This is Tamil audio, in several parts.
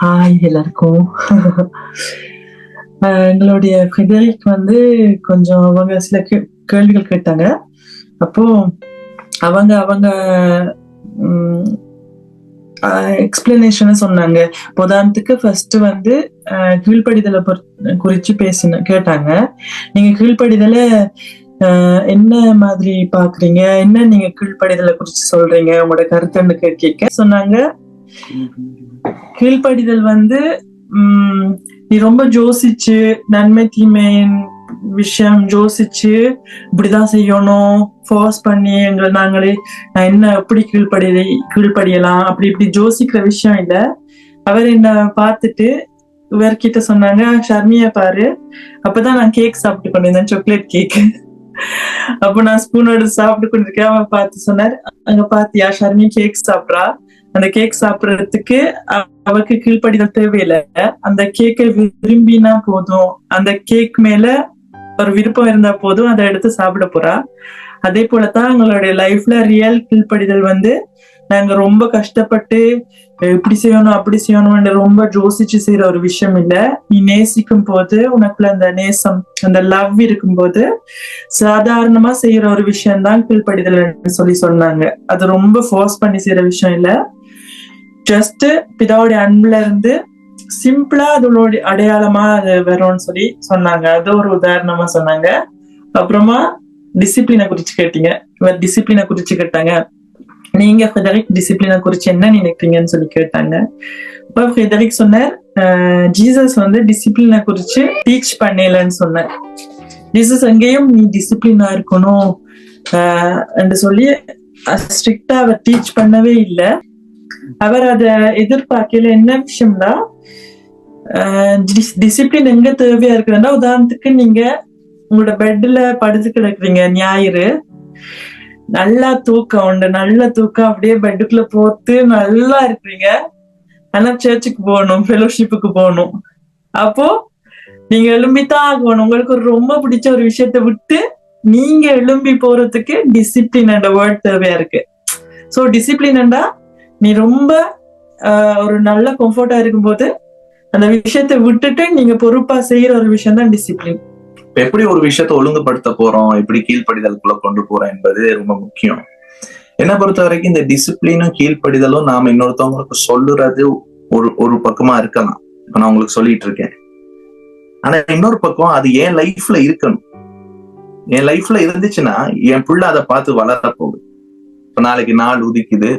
ஹாய் எல்லாருக்கும். ஆஹ் எங்களுடைய ஃபிடரிக் வந்து கொஞ்சம் அவங்க சில கேள்விகள் கேட்டாங்க. அப்போ அவங்க அவங்க எக்ஸ்பிளனேஷன் சொன்னாங்க. உதாரணத்துக்கு ஃபர்ஸ்ட் வந்து ஆஹ் கீழ்ப்படிதலை குறிச்சு பேசின கேட்டாங்க. நீங்க கீழ்ப்படிதலை ஆஹ் என்ன மாதிரி பாக்குறீங்க? என்ன நீங்க கீழ்ப்படிதலை குறிச்சு சொல்றீங்க? உங்களோட கருத்துன்னு கேட்க சொன்னாங்க. கீழ்ப்படிதல் வந்து உம் நீ ரொம்ப ஜோசிச்சு நன்மை தீமையின் விஷயம் யோசிச்சு இப்படிதான் செய்யணும் ஃபோர்ஸ் பண்ணி எங்களை நாங்களே நான் என்ன எப்படி கீழ்ப்படி கீழ்ப்படியலாம் அப்படி இப்படி ஜோசிக்கிற விஷயம் இல்ல. அவர் என்ன பார்த்துட்டு இவர்கிட்ட சொன்னாங்க ஷர்மிய பாரு அப்பதான் நான் கேக் சாப்பிட்டு கொண்டிருந்தேன் சாக்லேட் கேக் அப்ப நான் ஸ்பூன் எடுத்து சாப்பிட்டு கொண்டிருக்கேன் அவன் பார்த்து சொன்னார் அங்க பாத்தியா ஷர்மி கேக் சாப்பிட்றா? அந்த கேக் சாப்பிடுறதுக்கு அவருக்கு கீழ்ப்படிதல் தேவையில்லை. அந்த கேக்கை விரும்பினா போதும். அந்த கேக் மேல ஒரு விருப்பம் இருந்தா போதும். அதை எடுத்து சாப்பிட போறா. அதே போலதான் எங்களுடைய லைஃப்ல ரியல் கீழ்ப்படிதல் வந்து நாங்க ரொம்ப கஷ்டப்பட்டு இப்படி செய்யணும் அப்படி செய்யணும்னு ரொம்ப யோசிச்சு செய்யற ஒரு விஷயம் இல்ல. நீ நேசிக்கும் போது உனக்குள்ள அந்த நேசம் அந்த லவ் இருக்கும்போது சாதாரணமா செய்யற ஒரு விஷயம் தான் கீழ்ப்படிதல் சொல்லி சொன்னாங்க. அது ரொம்ப ஃபோர்ஸ் பண்ணி செய்யற விஷயம் இல்ல. ஜஸ்ட் பிதாவுடைய அன்புல இருந்து சிம்பிளா அதோட அடையாளமா அது வரும்னு சொல்லி சொன்னாங்க. அது ஒரு உதாரணமா சொன்னாங்க. அப்புறமா டிசிப்ளினை குறிச்சு கேட்டீங்க. இவர் டிசிப்ளினை குறிச்சு கேட்டாங்க. நீங்க ஃபெதரிக் டிசிப்ளினை குறிச்சு என்ன நினைக்கிறீங்கன்னு சொல்லி கேட்டாங்க. இப்போ ஃபெதரிக் சொன்னார் ஜீசஸ் வந்து டிசிப்ளினை குறிச்சு டீச் பண்ணலன்னு சொன்னார். ஜீசஸ் எங்கேயும் நீ டிசிப்ளினா இருக்கணும். ஆஹ் என்று சொல்லி ஸ்ட்ரிக்டா அவர் டீச் பண்ணவே இல்லை. அவர் அதை எதிர்பார்க்கல என்ன விஷயம்னா டிசிப்ளின் எங்க தேவையா இருக்குதுன்னா உதாரணத்துக்கு நீங்க உங்களோட பெட்ல படுத்து கிடக்குறீங்க ஞாயிறு. நல்லா தூக்கம் உண்டு. நல்ல தூக்கம் அப்படியே பெட்டுக்குள்ள போட்டு நல்லா இருக்கிறீங்க. ஆனா சர்ச்சுக்கு போகணும் ஃபெலோஷிப்புக்கு போகணும். அப்போ நீங்க எழும்பித்தான் ஆகணும். உங்களுக்கு ஒரு ரொம்ப பிடிச்ச ஒரு விஷயத்தை விட்டு நீங்க எழும்பி போறதுக்கு டிசிப்ளின் என்ற வேர்ட் தேவையா இருக்கு. சோ டிசிப்ளின்டா நீ ரொம்ப ஆஹ், ஒரு நல்ல கம்ஃபர்ட்டா இருக்கும்போது அந்த விஷயத்தை விட்டுட்டு நீங்க பொறுப்பா செய்யற ஒரு விஷயம் தான் டிசிப்ளின் இப்ப எப்படி ஒரு விஷயத்த ஒழுங்குபடுத்த போறோம்? எப்படி கீழ்ப்படிதலுக்குள்ள கொண்டு போறோம் என்பது ரொம்ப முக்கியம். என்னை பொறுத்த வரைக்கும் இந்த டிசிப்ளினும் கீழ்ப்படிதலும் நாம இன்னொருத்தவங்களுக்கு சொல்லுறது ஒரு ஒரு பக்கமா இருக்கலாம். இப்ப நான் உங்களுக்கு சொல்லிட்டு இருக்கேன். ஆனா இன்னொரு பக்கம் அது என் லைஃப்ல இருக்கணும். என் லைஃப்ல இருந்துச்சுன்னா என் புள்ள அதை பார்த்து வளர போகுது. இப்ப நாளைக்கு நாள் உதிக்குது.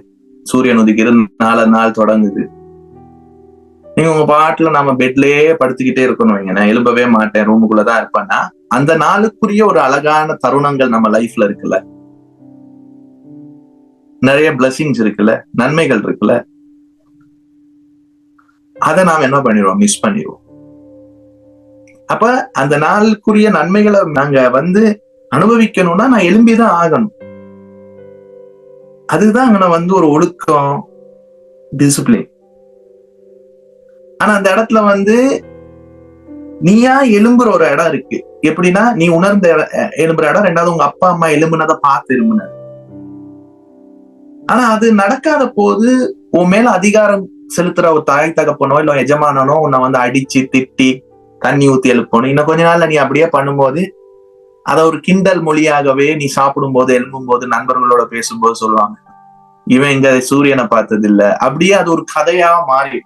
சூரியன் உதிக்கிறது நாலு நாள் தொடங்குது. நீங்க உங்க பாட்டுல நம்ம பெட்லயே படுத்துக்கிட்டே இருக்கணும் வைங்க நான் எழும்பவே மாட்டேன். ரூமுக்குள்ளதான் இருப்பேன்னா அந்த நாளுக்குரிய ஒரு அழகான தருணங்கள் நம்ம லைஃப்ல இருக்குல்ல. நிறைய பிளஸிங்ஸ் இருக்குல்ல நன்மைகள் இருக்குல்ல. அதை நாம் என்ன பண்ணிடுவோம்? மிஸ் பண்ணிடுவோம். அப்ப அந்த நாளுக்குரிய நன்மைகளை நாங்க வந்து அனுபவிக்கணும்னா நான் எழும்பிதான் ஆகணும். அதுதான் அங்க வந்து ஒரு ஒழுக்கம் டிசிப்ளின் ஆனா அந்த இடத்துல வந்து நீயா எலும்புற ஒரு இடம் இருக்கு. எப்படின்னா நீ உணர்ந்த எலும்புற இடம். ரெண்டாவது உங்க அப்பா அம்மா எலும்புனதை பார்த்து எலும்புன ஆனா அது நடக்காத போது உன் மேல அதிகாரம் செலுத்துற ஒரு தாய் தகப்பனோ இல்ல எஜமானனோ உன்னை வந்து அடிச்சு திட்டி தண்ணி ஊத்தி எழுப்பணும். இன்னும் கொஞ்ச நாள்ல நீ அப்படியே பண்ணும்போது அத ஒரு கிண்டல் மொழியாகவே நீ சாப்பிடும் போது எழும்பும் போது நண்பர்களோட பேசும்போது சொல்லுவாங்க. இவன் இங்க சூரியனை பார்த்தது இல்ல அப்படியே அது ஒரு கதையா மாறி